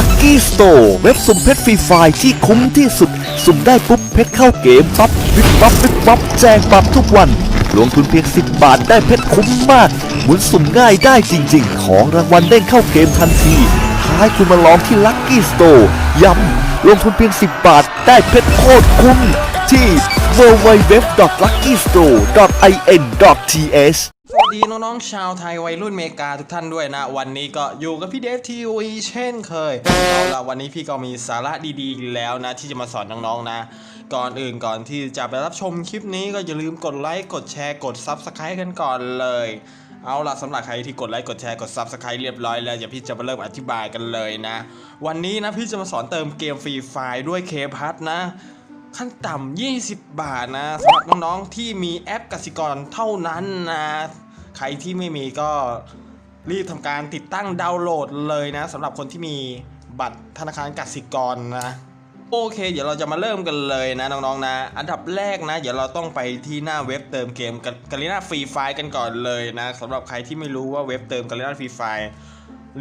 Lucky Store เว็บสุ่มเพชรฟรีไฟล์ที่คุ้มที่สุด สุ่มได้ปุ๊บเพชรเข้าเกมปั๊บวิบปั๊บวิบปั๊บแจกปั๊บทุกวัน ลงทุนเพียง 10 บาทได้เพชรคุ้มมาก หมุนสุ่มง่ายได้จริง ๆ ของรางวัลเด้งเข้าเกมทันทีท้ายคุณมาลองที่ Lucky Store ย้ำลงทุนเพียง 10 บาทได้เพชรโคตรคุ้มที่ www.luckystore.in.th สวัสดีน้องๆชาวไทยวัยรุ่นเมกาทุกท่านด้วยนะ วันนี้ก็อยู่กับพี่เดฟทีวีเช่นเคยเอาละวันนี้พี่ก็มีสาระดีๆ แล้วนะ ที่จะมาสอนน้องๆนะ ก่อนอื่นก่อนที่จะไปรับชมคลิปนี้ก็อย่าลืมกดไลค์กดแชร์กด Subscribe กันก่อนเลย เอาล่ะสำหรับใครที่กดไลค์กดแชร์กด Subscribe เรียบร้อยแล้วเดี๋ยวพี่จะมาเริ่มอธิบายกันเลยนะ วันนี้นะพี่จะมาสอนเติมเกมฟรีไฟล์ด้วยเคพัทนะ ขั้นต่ำ20 บาทนะสำหรับน้องๆที่มีแอปกสิกรเท่านั้นนะ ใครที่ไม่มีก็รีบทำการติดตั้งดาวน์โหลดเลยนะสำหรับคนที่มีบัตรธนาคารกสิกรนะ โอเค เดี๋ยวเราจะมาเริ่มกันเลยนะน้องๆนะ อันดับแรกนะ เดี๋ยวเราต้องไปที่หน้าเว็บเติมเกมกาลิน่าฟรีไฟกันก่อนเลยนะสำหรับใครที่ไม่รู้ว่าเว็บเติมกาลิน่าฟรีไฟ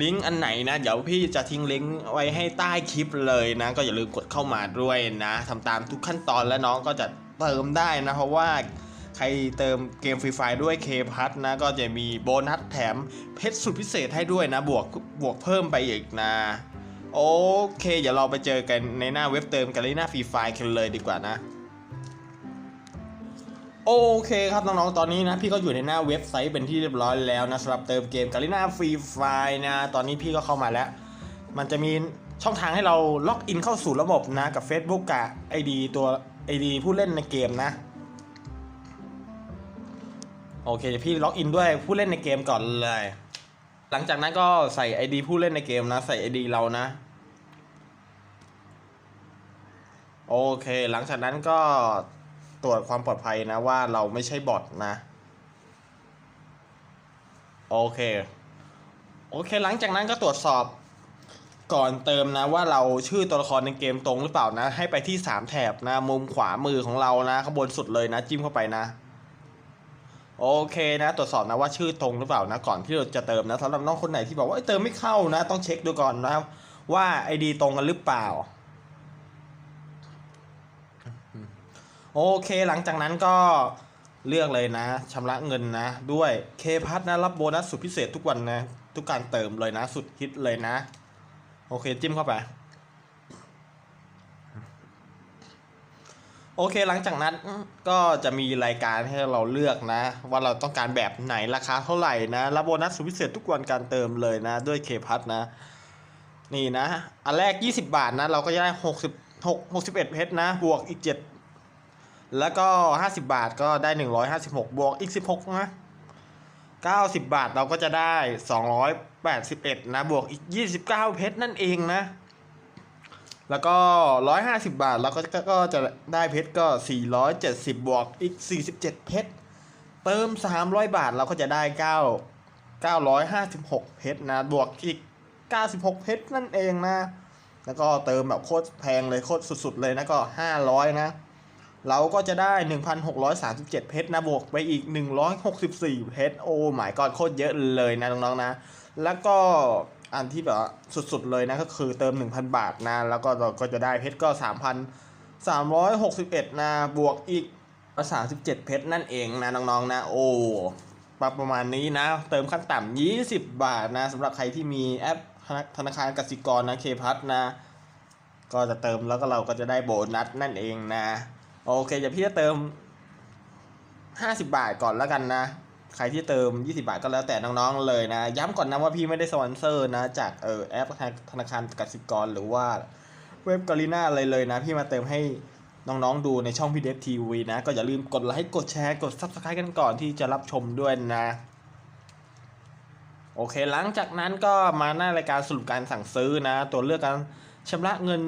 ลิงก์อันไหนนะ เดี๋ยวพี่จะทิ้งลิงก์ไว้ให้ใต้คลิปเลยนะ ก็อย่าลืมกดเข้ามาด้วยนะทำตามทุกขั้นตอนแล้วน้องก็จะเติมได้นะ เพราะว่าใครเติมเกมฟรีไฟด้วยเคพัทนะ ก็จะมีโบนัสแถมเพชรสุดพิเศษให้ด้วยนะ บวกบวกเพิ่มไปอีกนะโอเค เดี๋ยวเราไปเจอกันในหน้าเว็บเติมกันเลยหน้าฟรีไฟล์กันเลยดีกว่านะ โอเคครับน้องๆ ตอนนี้นะพี่ก็อยู่ในหน้าเว็บไซต์เป็นที่เรียบร้อยแล้วนะสำหรับเติมเกมกาลิน่าฟรีไฟนะ ตอนนี้พี่ก็เข้ามาแล้ว มันจะมีช่องทางให้เราล็อกอินเข้าสู่ระบบนะ กับ Facebook กับ ID ตัว ID ผู้เล่นในเกมนะ โอเคเดี๋ยวพี่ล็อกอินด้วยผู้เล่นในเกมก่อนเลย หลังจากนั้นก็ใส่ ID ผู้เล่นในเกมนะ ใส่ ID เรานะ โอเค หลังจากนั้นก็ ตรวจความปลอดภัยนะว่าเราไม่ใช่บอทนะ โอเค โอเค หลังจากนั้นก็ตรวจสอบก่อนเติมนะว่าเราชื่อตัวละครในเกมตรงหรือเปล่านะ ให้ไปที่ 3 แถบนะ มุมขวามือของเรานะข้างบนสุดเลยนะ จิ้มเข้าไปนะ โอเคนะ ตรวจสอบนะว่าชื่อตรงหรือเปล่านะ ก่อนที่เราจะเติมนะสำหรับน้องคนไหนที่บอกว่าเติมไม่เข้านะ ต้องเช็คดูก่อนนะครับว่า ID ตรงกันหรือเปล่า โอเคหลังจากนั้นก็เลือกเลยนะชำระเงินนะ ด้วยเคพัทนะรับโบนัสสุดพิเศษทุกวันนะ ทุกการเติมเลยนะ สุดฮิตเลยนะ โอเคจิ้มเข้าไป โอเคหลังจากนั้นก็จะมีรายการให้เราเลือกนะ ว่าเราต้องการแบบไหนราคาเท่าไหร่นะ รับโบนัสสุดพิเศษทุกวันการเติมเลยนะ ด้วยเคพัทนะ นี่นะ อันแรก 20 บาทนะ เราก็จะได้66 61เพชรนะ บวกอีก 7 แล้วก็ 50 บาทก็ได้ 156 บวกอีก 16 นะ 90 บาทเราก็จะได้ 281 นะ บวกอีก 29 เพชรนั่นเองนะ แล้วก็ 150 บาทเราก็ก็จะได้เพชรก็ 470 บวกอีก 47 เพชร เติม 300 บาทเราก็จะได้ 9 956 เพชรนะ บวกอีก 96 เพชรนั่นเองนะ แล้วก็เติมแบบโคตรแพงเลยโคตรสุดๆเลยนะก็ 500 นะ เราก็จะได้ 1,637 เพชรนะบวกไปอีก 164 เพชรโอ้หมายก่อนโคตรเยอะเลยนะน้องๆนะ แล้วก็อันที่แบบสุดๆเลยนะก็คือเติม 1,000 บาทนะ แล้วก็เราก็จะได้เพชรก็ 3,361 นะบวกอีก 37 เพชรนั่นเองนะน้องๆนะโอ้ประมาณนี้นะ เติมขั้นต่ำ20 บาทนะสำหรับใครที่มีแอปธนาคารกสิกรนะเคพัทนะ ก็จะเติมแล้วก็เราก็จะได้โบนัสนั่นเองนะ โอเคเดี๋ยวพี่จะเติม50บาทก่อนแล้วกันนะ ใครที่เติม20บาทก็แล้วแต่น้องๆเลยนะ ย้ำก่อนนะว่าพี่ไม่ได้สปอนเซอร์นะ จากเออแอปธนาคารกสิกรหรือว่าเว็บกาลิน่าอะไรเลยนะ พี่มาเติมให้น้องๆดูในช่องพี่เดฟทีวีนะ ก็อย่าลืมกดไลค์กดแชร์กด Subscribe กันก่อนที่จะรับชมด้วยนะ โอเคหลังจากนั้นก็มาหน้ารายการสรุปการสั่งซื้อนะ ตัวเลือกการชำระเงิน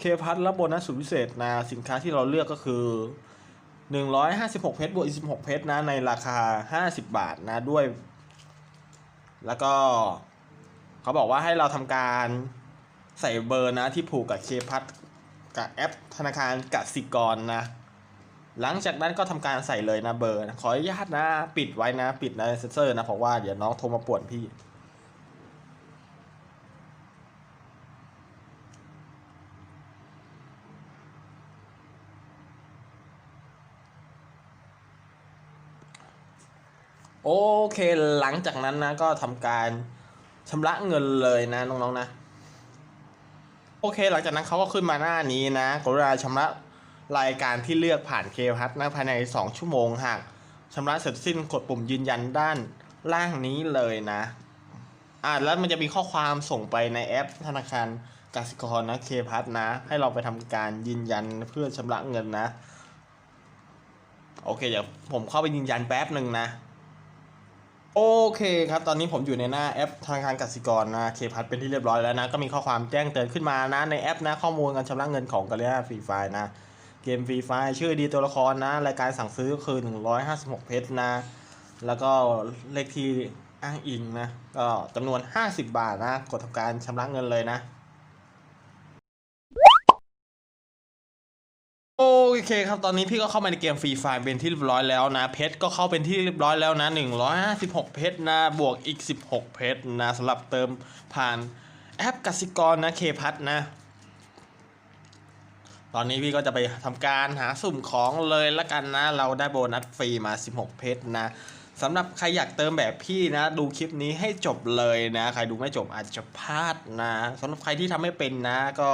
เคพัทและโบนัสสุดพิเศษนะสินค้าที่เราเลือกก็คือ 156 เพชรบวกอีก16 เพชรนะในราคา 50 บาทนะด้วย แล้วก็เขาบอกว่าให้เราทำการใส่เบอร์นะที่ผูกกับเคพัทกับแอปธนาคารกสิกรนะ หลังจากนั้นก็ทำการใส่เลยนะเบอร์นะขออนุญาตนะ ปิดไว้นะ ปิดนะเซนเซอร์นะเพราะว่าเดี๋ยวน้องโทรมาป่วนพี่ โอเคหลังจากนั้นนะก็ทำการชำระเงินเลยนะน้องๆนะ โอเคหลังจากนั้นเขาก็ขึ้นมาหน้านี้นะกรุณาชำระรายการที่เลือกผ่านเคพัทนะภายใน 2 ชั่วโมงหากชำระเสร็จสิ้นกดปุ่มยืนยันด้านล่างนี้เลยนะอ่าแล้วมันจะมีข้อความส่งไปในแอปธนาคารกสิกรนะเคพัทนะ ให้เราไปทำการยืนยันเพื่อชำระเงินนะ โอเคเดี๋ยวผมเข้าไปยืนยันแป๊บหนึ่งนะ โอเคครับ ตอนนี้ผมอยู่ในหน้าแอปธนาคารกสิกรนะเคพัทเป็นที่เรียบร้อยแล้วนะ ก็มีข้อความแจ้งเตือนขึ้นมานะในแอปนะข้อมูลการชำระเงินของกาเลียฟรีไฟนะเกมฟรีไฟชื่อดีตัวละครนะ รายการสั่งซื้อก็คือ 156 เพชรนะ แล้วก็เลขที่อ้างอิงนะ ก็จำนวน 50 บาทนะ กดทำการชำระเงินเลยนะ โอเคครับ ตอนนี้พี่ก็เข้ามาในเกมฟรีไฟเป็นที่เรียบร้อยแล้วนะ เพชรก็เข้าเป็นที่เรียบร้อยแล้วนะ 156 เพชรนะ บวกอีก 16 เพชรนะสำหรับเติมผ่านแอปกสิกรนะเคพัทนะ ตอนนี้พี่ก็จะไปทำการหาสุ่มของเลยละกันนะ เราได้โบนัสฟรีมา 16 เพชรนะ สำหรับใครอยากเติมแบบพี่นะ ดูคลิปนี้ให้จบเลยนะ ใครดูไม่จบอาจจะพลาดนะสำหรับใครที่ทำไม่เป็นนะ ก็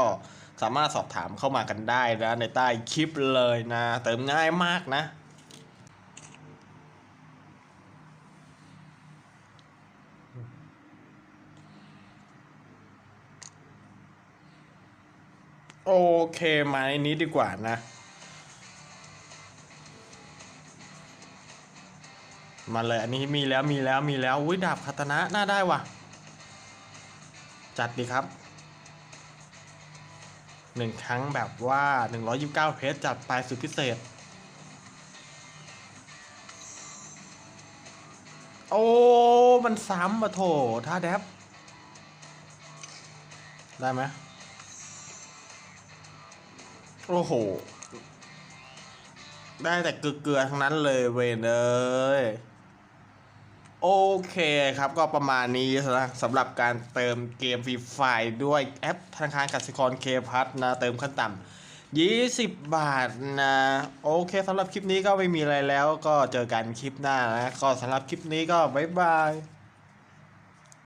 สามารถสอบถามเข้ามากันได้นะในใต้คลิปเลยนะ เติมง่ายมากนะโอเคมาในนี้ดีกว่านะ มาเลยอันนี้มีแล้วมีแล้วมีแล้วอุ้ยดาบคาตนะน่าได้ว่ะ จัดดีครับหนึ่งครั้งแบบว่า 129 เพชรจัดไปสุดพิเศษ โอ้ มันซ้ำมาโถท่าแดบได้ไหมโอ้โห ได้แต่เกลือๆทั้งนั้นเลยเวนเอ้ย โอเคครับก็ประมาณนี้นะสำหรับการเติมเกมฟรีไฟด้วยแอปธนาคารกสิกรเคพัทนะเติมขั้นต่ำ20 บาทนะ โอเคสำหรับคลิปนี้ก็ไม่มีอะไรแล้วก็เจอกันคลิปหน้านะ ก็สำหรับคลิปนี้ก็บ๊ายบาย